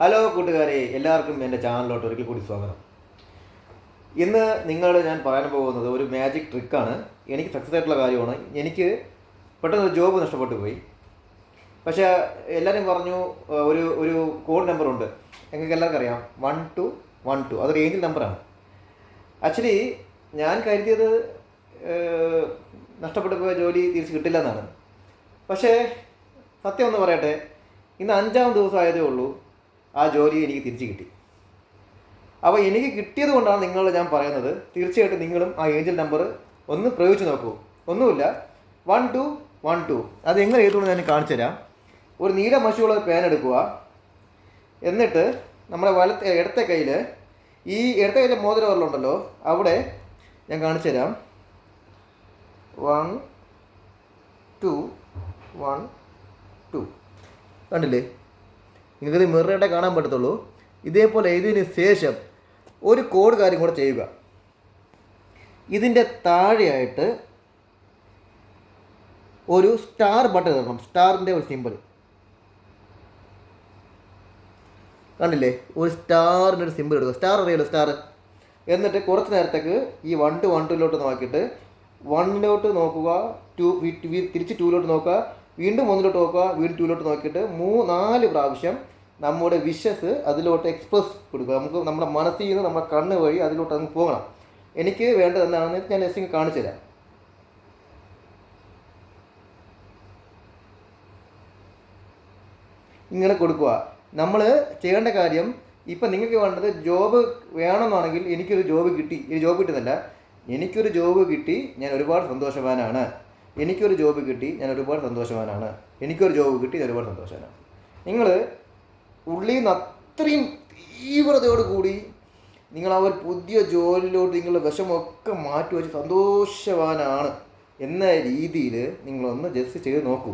Hello കൂട്ടുകാരെ. എല്ലാവർക്കും എന്റെ ചാനലിലോട്ട് ഒരിക്കൽ കൂടി സ്വാഗതം. ഇന്ന് നിങ്ങൾ ഞാൻ പറയാൻ പോകുന്നത് ഒരു മാജിക് ട്രിക്കാണ് എനിക്ക് സക്സസ് ആയിട്ടുള്ള കാര്യമാണ്. എനിക്ക് പെട്ടെന്ന് ജോബ് നഷ്ടപ്പെട്ടു പോയി. പക്ഷേ എല്ലാവരും പറഞ്ഞു ഒരു ഒരു കോഡ് നമ്പറുണ്ട് ഉണ്ട്. നിങ്ങൾക്ക് എല്ലാവർക്കും അറിയാം. വൺ ടു വൺ ടു അതൊരു ഏഞ്ചൽ നമ്പറാണ് ആക്ച്വലി ഞാൻ കരുതിയത് നഷ്ടപ്പെട്ടു പോയ ജോലി തിരിച്ച് കിട്ടില്ല എന്നാണ് പക്ഷേ സത്യം ഒന്ന് പറയട്ടെ. ഇന്ന് അഞ്ചാം ദിവസം ആയതേ ഉള്ളൂ. ആ ജോലി എനിക്ക് തിരിച്ചു കിട്ടി. അപ്പോൾ എനിക്ക് കിട്ടിയത് കൊണ്ടാണ് നിങ്ങൾ ഞാൻ പറയുന്നത്. തീർച്ചയായിട്ടും നിങ്ങളും ആ ഏഞ്ചൽ നമ്പർ ഒന്ന് പ്രയോഗിച്ച് നോക്കൂ. ഒന്നുമില്ല. വൺ ടു വൺ ടു അത് എങ്ങനെ എഴുതുകൊണ്ട് ഞാൻ കാണിച്ചു തരാം. ഒരു നീല മഷിയുള്ള പേൻ എടുക്കുക. എന്നിട്ട് നമ്മുടെ വലത്തെ ഇടത്തെ കയ്യിൽ ഈ ഇടത്തെ കയ്യിലെ മോതിരവരലുണ്ടല്ലോ അവിടെ ഞാൻ കാണിച്ചു തരാം. വൺ ടു വൺ ടു കണ്ടില്ലേ? നിങ്ങൾക്കിത് മിററായിട്ടേ കാണാൻ പറ്റത്തുള്ളൂ. ഇതേപോലെ എഴുതിയതിന് ശേഷം ഒരു കോഡ് കാര്യം കൂടെ ചെയ്യുക. ഇതിന്റെ താഴെയായിട്ട് ഒരു സ്റ്റാർ ബട്ടൺ തരണം സ്റ്റാറിന്റെ ഒരു സിമ്പിൾ കണ്ടില്ലേ? ഒരു സ്റ്റാറിന്റെ ഒരു സിമ്പിൾ എടുക്കുക സ്റ്റാർ അറിയാലോ സ്റ്റാർ എന്നിട്ട് കുറച്ച് നേരത്തേക്ക് ഈ വൺ ടു വൺ ടുവിലോട്ട് നോക്കിയിട്ട് വണ്ണിലോട്ട് നോക്കുക ടു തിരിച്ച് ടൂവിലോട്ട് നോക്കുക വീണ്ടും ഒന്നിലോട്ട് നോക്കുക വീണ്ടും ടൂലോട്ട് നോക്കിയിട്ട് മൂ നാല് പ്രാവശ്യം നമ്മുടെ വിഷസ് അതിലോട്ട് എക്സ്പ്രസ് കൊടുക്കുക. നമുക്ക് നമ്മുടെ മനസ്സിൽ നിന്ന് നമ്മുടെ കണ്ണ് വഴി അതിലോട്ട് അങ്ങ് പോകണം. എനിക്ക് വേണ്ടത് എന്താണെന്ന് ഞാൻ ജസ്റ്റ് കാണിച്ചു തരാം. ഇങ്ങനെ കൊടുക്കുക. നമ്മൾ ചെയ്യേണ്ട കാര്യം ഇപ്പം നിങ്ങൾക്ക് വേണ്ടത് ജോബ് വേണമെന്നാണെങ്കിൽ എനിക്കൊരു ജോബ് കിട്ടി. ഈ ജോബ് കിട്ടുന്നില്ല. എനിക്കൊരു ജോബ് കിട്ടി. ഞാൻ ഒരുപാട് സന്തോഷവാനാണ്. എനിക്കൊരു ജോബ് കിട്ടി ഞാൻ ഒരുപാട് സന്തോഷവാനാണ്. എനിക്കൊരു ജോബ് കിട്ടി ഞാൻ ഒരുപാട് സന്തോഷവാനാണ്. നിങ്ങൾ ഉള്ളിൽ നിന്ന് അത്രയും തീവ്രതയോട് കൂടി നിങ്ങൾ ആ ഒരു പുതിയ ജോലിയിലോട്ട് നിങ്ങളുടെ വിഷമൊക്കെ മാറ്റി വെച്ച് സന്തോഷവാനാണ് എന്ന രീതിയിൽ നിങ്ങളൊന്ന് ജസ്റ്റ് ചെയ്ത് നോക്കൂ.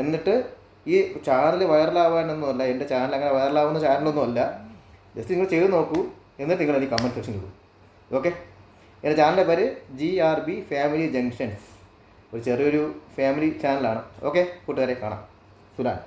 എന്നിട്ട് ഈ ചാനൽ വൈറലാവാനൊന്നുമല്ല എന്റെ ചാനൽ അങ്ങനെ വൈറലാവുന്ന ചാനലൊന്നുമല്ല ജസ്റ്റ് നിങ്ങൾ ചെയ്ത് നോക്കൂ. എന്നിട്ട് നിങ്ങൾ എനിക്ക് കമന്റ് സെക്ഷൻ ഇടും. ഓക്കെ എന്റെ ചാനലിന്റെ പേര് G R B family junctions ഒരു ചെറിയൊരു ഫാമിലി ചാനലാണ് ഓക്കെ കൂട്ടുകാരെ കാണാം. സുലാൻ.